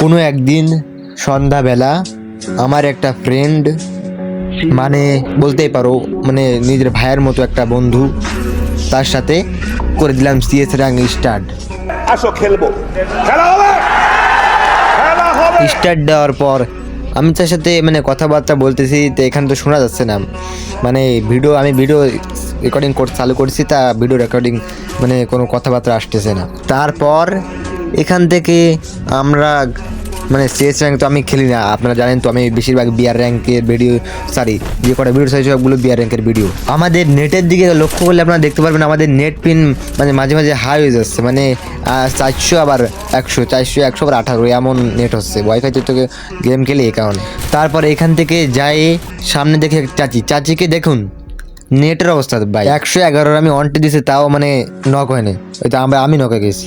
কোনো একদিন সন্ধ্যাবেলা আমার একটা ফ্রেন্ড মানে বলতেই পারো মানে নিজের ভাইয়ের মতো একটা বন্ধু তার সাথে করে দিলাম সিএস র্যাঙ্ক স্টার্ট আসো খেলব। খেলা হবে! স্টার্ট দেওয়ার পর আমি তার সাথে মানে কথাবার্তা বলতেছি তো এখানে তো শোনা যাচ্ছে না। মানে ভিডিও আমি ভিডিও রেকর্ডিং কর চালু করছি তা ভিডিও রেকর্ডিং মানে কোনো কথাবার্তা আসতেছে না। তারপর এখান থেকে আমরা মানে সিএস র্যাঙ্ক তো আমি খেলি না। আপনারা জানেন তো আমি বেশিরভাগ বিয়ার র্যাঙ্কের ভিডিও সরি যে কটা ভিডিও চাইছি সবগুলো বিয়ার র্যাঙ্কের ভিডিও আমাদের নেটের দিকে লক্ষ্য করলে আপনারা দেখতে পারবেন আমাদের নেট পিন মানে মাঝে মাঝে হাই হয়ে যাচ্ছে। মানে চারশো আবার একশো, চারশো একশো আবার আঠারো এমন নেট হচ্ছে। ওয়াইফাইতে তো গেম খেলে এই কারণে। তারপর এখান থেকে যাই, সামনে দেখে চাচি। চাচিকে দেখুন। নেটের অবস্থা ভাই। একশো এগারোর আমি অনটি দিছি, তাও মানে নক হয়নি। ওই তো আমরা আমি নকে গেছি।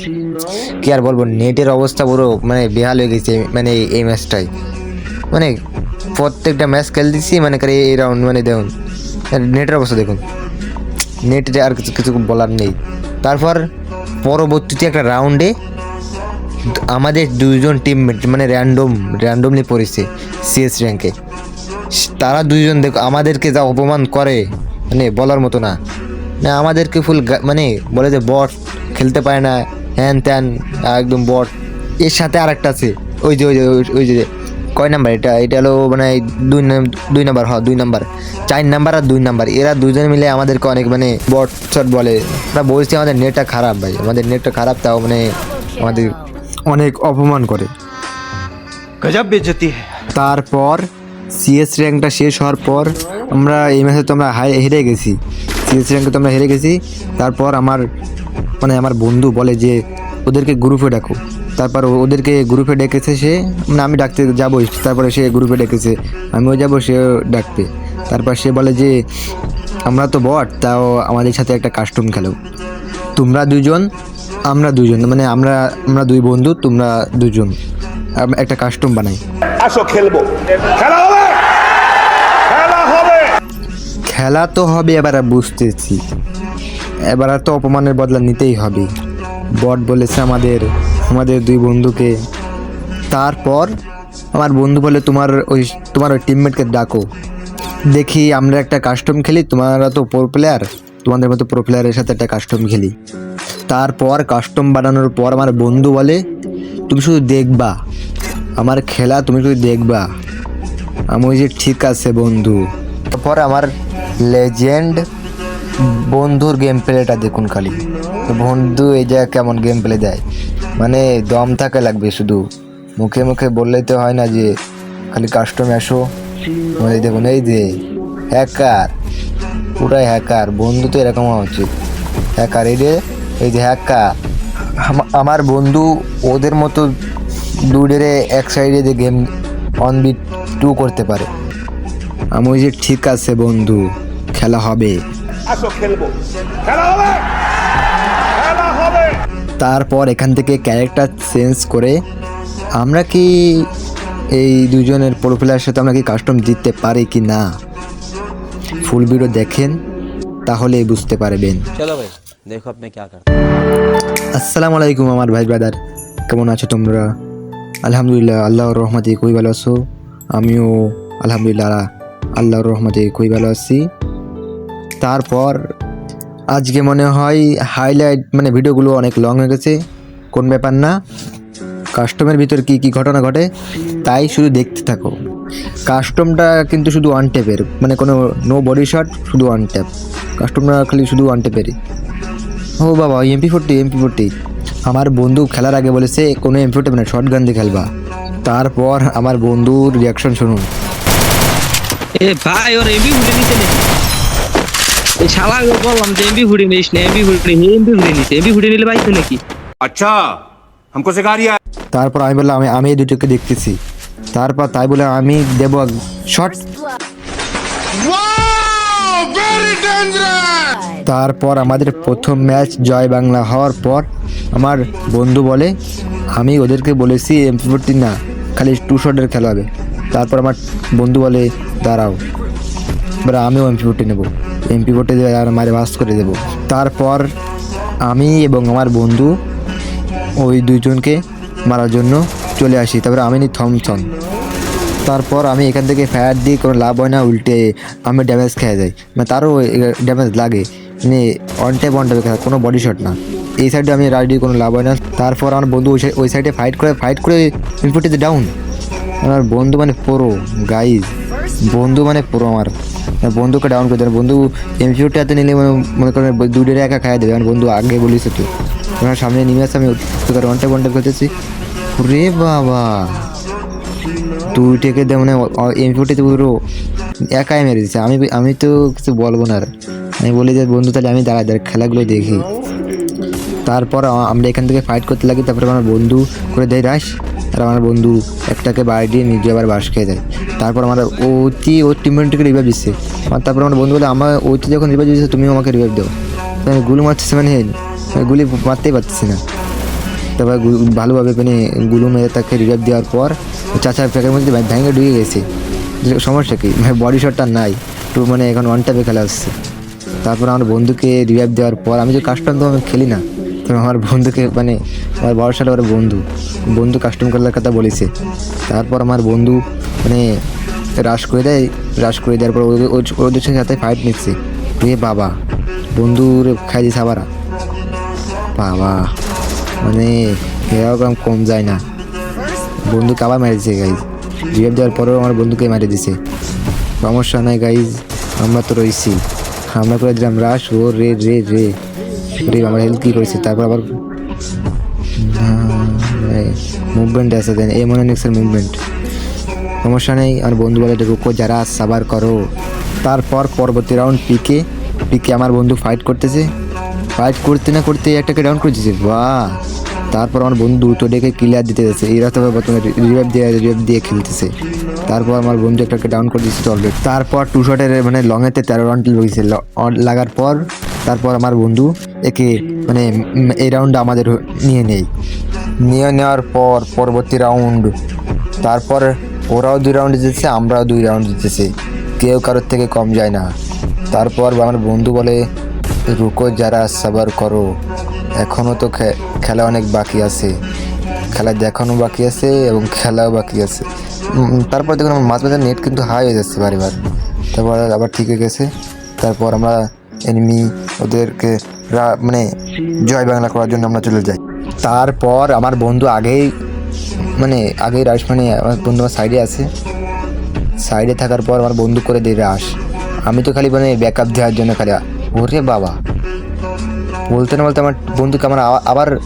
কি আর বলব, নেটের অবস্থা পুরো মানে বেহাল হয়ে গেছে মানে এই ম্যাচটাই মানে প্রত্যেকটা ম্যাচ খেলতেছি মানে করে এই রাউন্ড মানে দেখুন। নেটের অবস্থা দেখুন। নেটে আর কিছু কিছু বলার নেই। তারপর পরবর্তীতে একটা রাউন্ডে আমাদের দুইজন টিমমেট মানে র্যান্ডম র্যান্ডমলি পড়েছে সিএস র্যাঙ্কে তারা দুইজন দেখো, আমাদেরকে যা অপমান করে মানে বলার মতো না। না আমাদেরকে ফুল মানে বলে যে বট খেলতে পারে না হ্যান ত্যান একদম বট। এর সাথে আর একটা আছে ওই যে ওই যে ওই- যে কয় নাম্বার এটা? এটা হলো মানে দুই দুই নাম্বার হ দুই নাম্বার। চার নাম্বার আর দুই নাম্বার। এরা দুজন মিলে আমাদেরকে অনেক মানে বট শট বলে। ওরা বলছি আমাদের নেটটা খারাপ ভাই আমাদের নেটটা খারাপ তাও মানে আমাদের অনেক অপমান করে। গজব বেজতি। তারপর সিএস র্যাঙ্কটা শেষ হওয়ার পর আমরা এই ম্যাচে তো আমরা হাই- হেরে গেছি। সিএস র্যাঙ্কে তো আমরা হেরে গেছি। তারপর আমার মানে আমার বন্ধু বলে যে, ওদেরকে গ্রুপে ডাকো। তারপর ওদেরকে গ্রুপে ডেকেছে সে মানে আমি ডাকতে যাবোই তারপরে সে গ্রুপে ডেকেছে, আমিও যাব সেও ডাকতে। তারপর সে বলে যে, আমরা তো বট তাও আমাদের সাথে একটা কাস্টম খেলো। তোমরা দুজন, আমরা দুজন। মানে আমরা আমরা দুই বন্ধু, তোমরা দুজন। একটা কাস্টম বানাই। আসো খেলব। খেলা খেলা খেলা তো হবে, এবার বুঝতেছি। এবার তো অপমানের বদলা নিতেই হবে। বট বলেছে আমাদের আমাদের দুই বন্ধুকে। তারপর আমার বন্ধু বলে, তোমার ওই তোমার ওই টিমমেটকে ডাকো। দেখি আমরা একটা কাস্টম খেলি, তোমরা তো প্রো প্লেয়ার তোমাদের মতো প্রো প্লেয়ারের সাথে একটা কাস্টম খেলি। তারপর কাস্টম বানানোর পর আমার বন্ধু বলে, তুমি শুধু দেখবা, আমার খেলা তুমি শুধু দেখবা। আমি ওই যে ঠিক আছে বন্ধু। তারপর আমার লেজেন্ড বন্ধুর গেম প্লেটা দেখুন খালি। বন্ধু, এই জায়গায় কেমন গেম প্লে দেয়। মানে দম থাকা লাগবে শুধু। মুখে মুখে বললেই তো হয় না যে, খালি কাস্টমে আসো। মানে দেখুন, এই যে হ্যাকার পুরাই হ্যাকার বন্ধু তো এরকম হওয়া উচিত। হ্যাকার এই যে এই যে হ্যাকার আমার বন্ধু ওদের মতো দুডেরে এক সাইডে যে গেম অন বিট টু করতে পারে। আমি যে ঠিক আছে বন্ধু। খেলা হবে। তারপর এখান থেকে ক্যারেক্টার চেঞ্জ করে আমরা কি এই দুজনের প্রোফাইলের সাথে আমরা কি কাস্টম জিততে পারি কি না? ফুল ভিডিও দেখেন তাহলে বুঝতে পারবেন। ভাই আসসালামু আলাইকুম আমার ভাই ব্রাদার কেমন আছো তোমরা? আলহামদুলিল্লাহ আল্লাহর রহমতে খুবই ভালো আছো। আমিও আলহামদুলিল্লাহ আল্লাহর রহমতে খুবই ভালো আছি। তারপর আজকে মনে হয় হাইলাইট মানে ভিডিওগুলো অনেক লং হয়ে গেছে। কোন ব্যাপার না? কাস্টমের ভিতর কি কি ঘটনা ঘটে? তাই শুধু দেখতে থাকো। কাস্টমটা কিন্তু শুধু ওয়ান ট্যাপের মানে কোনো নো বডি শট শুধু ওয়ান ট্যাপ কাস্টমটা খালি শুধু ওয়ান ট্যাপেরই ও বাবা এমপি ফোরটি এমপি ফোরটি আমার বন্ধু খেলার আগে বলেছে, কোনো এমপি ফোরটি মানে শর্ট গান দিয়ে খেলবা। তারপর আমার বন্ধুর রিয়াকশন শুনুন। এ ভাই, ওর এমপি নিতে নেই। এই শালা বললাম যে এমবি ফুটে নিস না এমবি ফুটে নি এমবি ফুটে নিস এমবি ফুটে নিলে ভাই তো নাকি अच्छा हमको सिखा रिया তারপর আমি বললাম আমি আমি এই দুটোকে দেখতেছি তারপর তাই বলে আমি দেবো শর্ট তারপর আমাদের প্রথম ম্যাচ জয় বাংলা হওয়ার পর আমার বন্ধু বলে আমি ওদেরকে বলেছি এমপি ফোরটি না খালি টু শটের খেলা হবে তারপর আমার বন্ধু বলে দাঁড়াও এবার আমিও এমপি ফোরটি নেবো এমপি ফোরটি আর মারে বাস করে দেবো। তারপর আমি এবং আমার বন্ধু ওই দুইজনকে মারার জন্য চলে আসি। তারপরে আমি নি থমসন তারপর আমি এখান থেকে ফায়ার দিয়ে কোনো লাভ হয় না, উল্টে আমি ড্যামেজ খেয়ে যাই। মানে তারও ড্যামেজ লাগে। মানে অন টাইপ অন টাইপ কোনো বডি শট না। এই সাইডে আমি রাইড কোনো লাভ হয় না। তারপর আমার বন্ধু ওই সাইড- ফাইট করে ফাইট করে ইনপুটিতে ডাউন আমার বন্ধু মানে পুরো গাইজ বন্ধু মানে পুরো আমার। বন্ধুকে ডাউন করে দেয় বন্ধু এমপিউটি হাতে নিলে মনে- করেন দুটো একা খাইয়ে দেবে। আমার বন্ধু, আগে বলিস তো ওনার সামনে নেমে আসে আমি টাইপ ওয়ান করতেছি। রে বাবা। তুই থেকে দে মানে এমপিউটিতে পুরো একাই মেরে দিচ্ছে আমি আমি তো কিছু বলব না আর। আমি বলি যে, বন্ধু, তাহলে আমি দাঁড়াই দাঁড়াই খেলাগুলো দেখি। তারপর আমরা এখান থেকে ফাইট করতে লাগি। তারপরে আমার বন্ধু করে দেয় রাশ আর আমার বন্ধু একটাকে বাড়ি দিয়ে নিজে আবার বাস খেয়ে দেয়। তারপর আমার অতি ওর টিমমেটকে রিভাইভ দিচ্ছে আর তারপর আমার বন্ধু বলে, আমার অতি যখন রিভাইভ দিচ্ছে তুমিও আমাকে রিভাইভ দাও। আমি গুলো মারতেছি মানে গুলি মারতেই পারতেছি না। তারপর ভালোভাবে মানে গুলু মেরে তাকে রিভাইভ দেওয়ার পর চাচার প্যাকের মধ্যে ভ্যাং- ভ্যাঙে ঢুকে গেছে। সমস্যা কি? বডি শটটা নাই। তো মানে এখন ওয়ান টাইপে খেলা আসছে তারপর আমার বন্ধুকে রিভাইভ দেওয়ার পর আমি যে কাস্টম তো আমি খেলি না। আমার বন্ধুকে মানে আমার বড় ওর বন্ধু বন্ধু কাস্টম করার কথা বলেছে। তারপর আমার বন্ধু মানে রাশ করে দেয় রাশ করে দেওয়ার পর ওদের সাথে ফাইট নিচ্ছে। রে বাবা, বন্ধুর খাই দিছে আবার। বাবা মানে এরকম কম যায় না। বন্ধুকে আবার মেরে দিছে গাইজ রিভাইভ দেওয়ার পরেও আমার বন্ধুকে মেরে দিছে। সমস্যা নাই গাইজ আমরা তো রয়েছি আমরা করে দিলাম রাশ ও রে রে রে। আমার হেল্প কী করেছে তারপর আবার মুভমেন্ট আছে, দেন এ মনে নেক্সের মুভমেন্ট সমস্যা নেই আমার বন্ধু বলে রুকো যারা সাবার করো, তারপর পরবর্তী রাউন্ড পিকে পিকে আমার বন্ধু ফাইট করতেছে। ফাইট করতে না করতে একটাকে ডাউন করে দিয়েছে বাহ! তারপর আমার বন্ধু দুটো ডেকে ক্লিয়ার দিতে যাচ্ছে, এরা তো প্রথমে রিভাইভ দিয়ে রিভাইভ দিয়ে খেলতেছে। তারপর আমার বন্ধু একটাকে ডাউন করে দিচ্ছে অলরেডি তারপর টু শটের মানে লংয়েতে তেরো রাউন্ড লাগার পর তারপর আমার বন্ধু একে মানে এই রাউন্ড আমাদের নিয়ে নেই। নিয়ে নেওয়ার পর পরবর্তী রাউন্ড তারপর ওরাও দুই রাউন্ড জিতেছে, আমরাও দুই রাউন্ড জিতেছি। কেউ কারোর থেকে কম যায় না। তারপর আমার বন্ধু বলে, রুকো যারা সাবার করো। এখনও তো খেলা অনেক বাকি আছে। খেলা দেখানো বাকি আছে এবং খেলাও বাকি আছে। তারপর দেখুন আমার মাঝ মাঝে নেট কিন্তু হাই হয়ে যাচ্ছে বারবার। তারপর আবার ঠিক হয়ে গেছে। তারপর আমরা এনিমি ওদেরকে মানে জয় বাংলা করার জন্য আমরা চলে যাই। তারপর আমার বন্ধু আগেই মানে আগেই রাস মানে আমার বন্ধু আমার সাইডে আছে। সাইডে থাকার পর আমার বন্ধু করে দেয় রাস আমি তো খালি মানে ব্যাকআপ দেওয়ার জন্য খালি, ওরে বাবা। বলতে না বলতে আমার বন্ধুকে আমার আবার-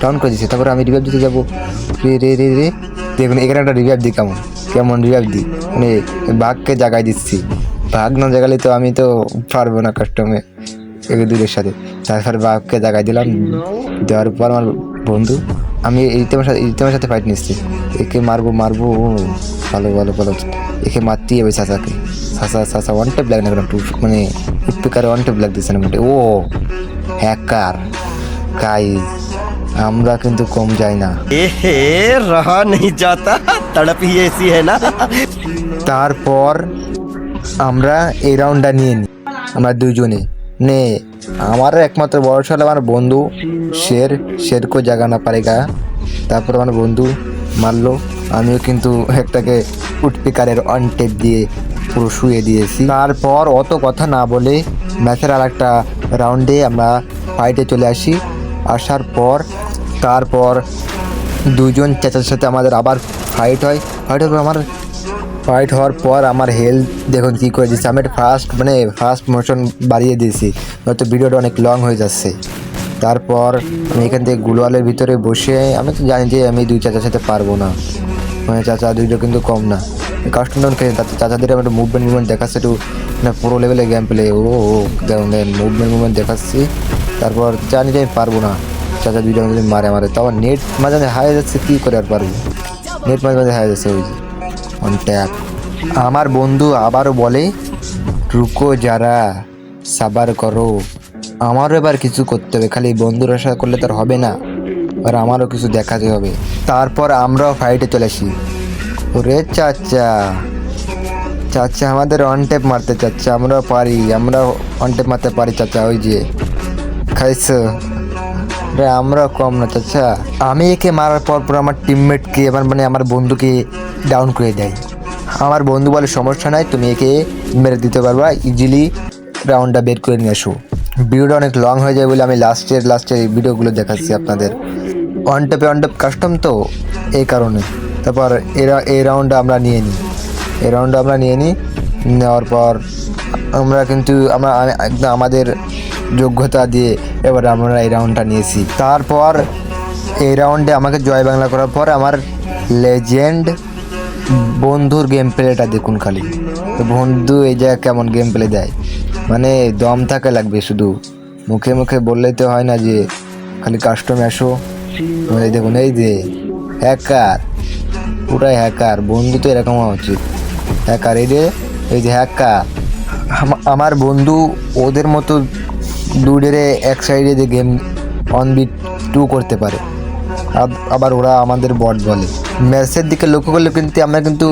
ডাউন করে দিচ্ছে তারপরে আমি রিভাইভ দিতে যাব। রে রে রে রে। দেখুন, এখানে একটা রিভাইভ দিই কেমন? কেমন রিভাইভ দিই? মানে বাঘকে জাগায় দিচ্ছি। বাঘ না জাগালে তো আমি তো পারব না কাস্টমে একে দূরের সাথে। তারপর বাঘকে জাগাই দিলাম। দেওয়ার পর আমার বন্ধু আমি ইতিমার সাথে ইতিমার সাথে ফাইট নিচ্ছি। একে মারবো মারবো ভালো ভালো ভালো। একে মারতেই হবে চাচাকে চাচা সাসা ওয়ান টেপ লাগে না টু মানে স্পিকারে ওয়ান টেপ লাগতেছে না মোটে। ও হ্যাকার কাই আমরা কিন্তু কম যাই না। এহে রহা নেই যাতা। হ্যায় না? তারপর আমরা এই রাউন্ডটা নিয়ে নিই। আমরা দুজনে। নে, আমার একমাত্র বয়স হলো আমার বন্ধু, শের শেরকো জাগানা পারেগা। তারপর আমার বন্ধু মারলো। আমিও কিন্তু একটাকে উটপিকারের অন টেপ দিয়ে পুরো শুয়ে দিয়েছি। তারপর অত কথা না বলে ম্যাচের আর একটা রাউন্ডে আমরা ফাইটে চলে আসি। আসার পর, তারপর দুজন চাচার সাথে আমাদের আবার ফাইট হয়। ফাইট হওয়ার আমার ফাইট হওয়ার পর আমার হেলথ দেখুন কী করে দিচ্ছে আমি ফার্স্ট মানে ফার্স্ট মোশন বাড়িয়ে দিয়েছি। হয়তো ভিডিওটা অনেক লং হয়ে যাচ্ছে। তারপর আমি এখান থেকে গুলওয়ালের ভিতরে বসে, আমি তো জানি যে আমি দুই চাচার সাথে পারব না। মানে চাচা দুইটা কিন্তু কম না। কাস্টম ডাউন খেয়ে তাতে চাচাদের আমি একটু মুভমেন্ট মুভমেন্ট দেখাচ্ছে একটু মানে পুরো লেভেলে গেম প্লে ও দেখুন, দেখেন মুভমেন্ট মুভমেন্ট দেখাচ্ছি। তারপর জানি যে আমি পারব না। চাচা দুইটা মারে মারে। তাও নেট মাঝে মাঝে হারিয়ে যাচ্ছে, কী করে আর পারব? নেট মাঝে মাঝে হারিয়ে যাচ্ছে, ওই যে। অন ট্যাপ আমার বন্ধু আবারও বলে, রুকো যারা, সাবার করো। আমারও এবার কিছু করতে হবে, খালি বন্ধুর আশা করলে তার হবে না। আর আমারও কিছু দেখাতে হবে। তারপর আমরাও ফাইটে চলে আসি। ওরে চাচা চাচা আমাদের অন টেপ মারতে চাচ্ছে আমরাও পারি আমরা অন টেপ মারতে পারি, চাচা, ওই যে। আরে আমরা কম না, চাচা। আমি একে মারার পর পর আমার টিমমেটকে আমার মানে আমার বন্ধুকে ডাউন করে দেয়। আমার বন্ধু বলে, সমস্যা নাই, তুমি একে মেরে দিতে পারবা ইজিলি রাউন্ডটা বের করে নিয়ে আসো। ভিডিওটা অনেক লং হয়ে যায় বলে আমি লাস্টের লাস্টের এই ভিডিওগুলো দেখাচ্ছি আপনাদের। ওয়ান টপে ওয়ান টপ কাস্টম তো এই কারণে। তারপর এরা, এই রাউন্ডটা আমরা নিয়ে নিই। এই রাউন্ডটা আমরা নিয়ে নিই, নেওয়ার পর আমরা কিন্তু, আমরা, একদম আমাদের যোগ্যতা দিয়ে এবার আমরা এই রাউন্ডটা নিয়েছি। তারপর এই রাউন্ডে আমাকে জয় বাংলা করার পর আমার লেজেন্ড বন্ধুর গেম প্লেটা দেখুন খালি। তো বন্ধু, এই জায়গায় কেমন গেম প্লে দেয়। মানে দম থাকা লাগবে শুধু। মুখে মুখে বললে তো হয় না যে, খালি কাস্টম আসো এই দেখুন, এই যে হ্যাকার পুরাই হ্যাকার বন্ধু তো এরকম হওয়া উচিত। হ্যাকার এই যে এই যে হ্যাকার আমার বন্ধু ওদের মতো দুডেরে এক সাইডে যে গেম অন বিট টু করতে পারে। আবার ওরা আমাদের বট বলে। ম্যাচের দিকে লক্ষ্য করলে কিন্তু আমরা কিন্তু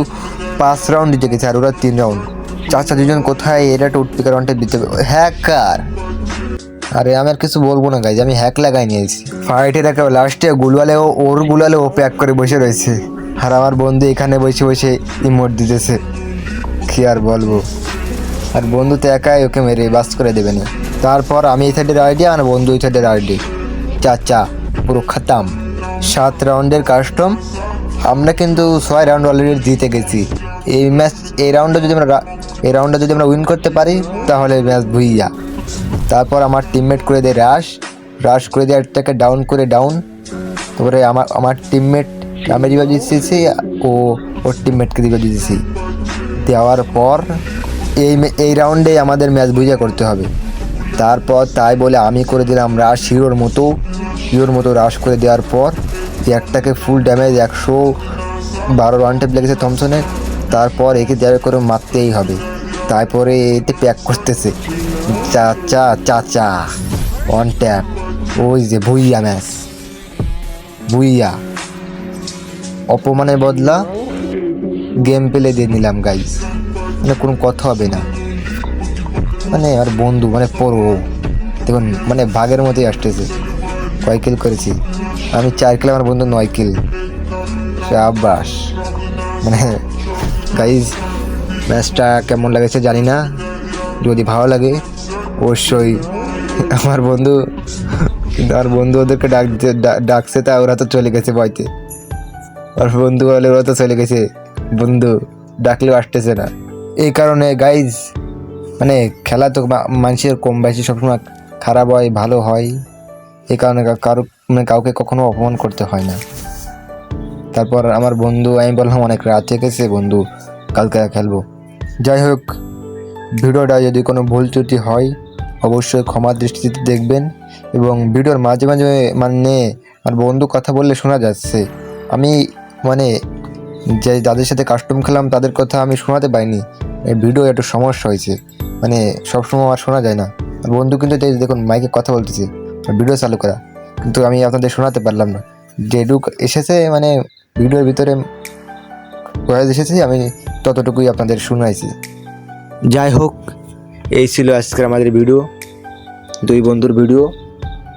পাঁচ রাউন্ড জিতে গেছি, আর ওরা তিন রাউন্ড চাচা দুজন কোথায়? এটা একটা উঠপিকার রাউন্ডে দিতে হ্যাকার আরে, আমি আর কিছু বলব না গাইজ আমি হ্যাক লাগাই নিয়েছি। ফাইটে দেখা লাস্টে গুলওয়ালে ও ওর গুলালে ও প্যাক করে বসে রয়েছে। আর আমার বন্ধু এখানে বসে বসে ইমোট দিতেছে। কি আর বলব? আর বন্ধু তো একাই ওকে মেরে বাস করে দেবে না। তারপর আমি এই সাইডের আইডি আর বন্ধু এই সাইডের আইডি চাচা, পুরো খাতাম। সাত রাউন্ডের কাস্টম। আমরা কিন্তু ছয় রাউন্ড অলরেডি জিতে গেছি। এই ম্যাচ, এই রাউন্ডে যদি আমরা এই রাউন্ডে যদি আমরা উইন করতে পারি, তাহলে ম্যাচ ভুইয়া। তারপর আমার টিমমেট করে দেয় রাশ রাশ করে দেয় একটাকে ডাউন করে ডাউন তারপরে আমার আমার টিমমেট আমি রিভাইভ দিতেছি ও, ওর টিমমেটকে রিভাইভ দিতেছি। দেওয়ার পর এই এই রাউন্ডে আমাদের ম্যাচ বুঝা করতে হবে। তারপর তাই বলে আমি করে দিলাম রাশ হিরোর মতো। হিরোর মতো রাশ করে দেওয়ার পর একটাকে ফুল ড্যামেজ একশো বারো রান টেপ লেগেছে থমসনে তারপর একে দেওয়া করে মারতেই হবে। তারপরে এতে প্যাক করতেছে। চাচা চাচা অন ট্যাপ ওই যে ভুইয়া ম্যাচ ভুইয়া। অপমানের বদলা গেম পেলে দিয়ে নিলাম গাইজ মানে কোনো কথা হবে না। মানে আর বন্ধু মানে পড়ো দেখুন মানে বাঘের মতোই আসতেছে। কয় কিল করেছি? আমি চার কিল আমার বন্ধু নয় কিল আব্বাস মানে গাইজ ম্যাচটা কেমন লাগেছে জানি না। যদি ভালো লাগে, অবশ্যই আমার বন্ধু, কিন্তু আমার বন্ধু ওদেরকে ডাক ডাকছে তা ওরা তো চলে গেছে বইতে আর বন্ধু বলে ওরা তো চলে গেছে। বন্ধু, ডাকলেও আসতেছে না। এই কারণে গাইজ মানে খেলা তো মানুষের কম বেশি সবসময় খারাপ হয়, ভালো হয়। এই কারণে কারও মানে কাউকে কখনো অপমান করতে হয় না। তারপর আমার বন্ধু, আমি বললাম, অনেক রাত থেকেছে বন্ধু, কালকে খেলব। যাই হোক, ভিডিওটা যদি কোনো ভুল ত্রুটি হয়, অবশ্যই ক্ষমা দৃষ্টিতে দেখবেন এবং ভিডিওর মাঝে মাঝে মানে আর বন্ধু কথা বললে শোনা যাচ্ছে। আমি মানে যে যাদের সাথে কাস্টম খেলাম, তাদের কথা আমি শোনাতে পারিনি। ভিডিও একটু সমস্যা হয়েছে। মানে সবসময় আর শোনা যায় না। আর বন্ধু কিন্তু দেখুন, মাইকে কথা বলতেছে ভিডিও চালু করা। কিন্তু আমি আপনাদের শোনাতে পারলাম না। যেটুক এসেছে মানে ভিডিওর ভিতরে ভয়েস এসেছে, আমি ততটুকুই আপনাদের শোনাইছি। যাই হোক, এই ছিল আজকের আমাদের ভিডিও দুই বন্ধুর ভিডিও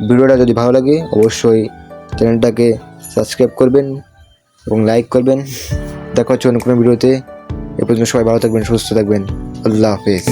ভিডিওটা যদি ভালো লাগে, অবশ্যই চ্যানেলটাকে সাবস্ক্রাইব করবেন এবং লাইক করবেন। দেখা হচ্ছে অন্য কোনো ভিডিওতে এ পর্যন্ত সবাই ভালো থাকবেন, সুস্থ থাকবেন। আল্লাহ হাফেজ।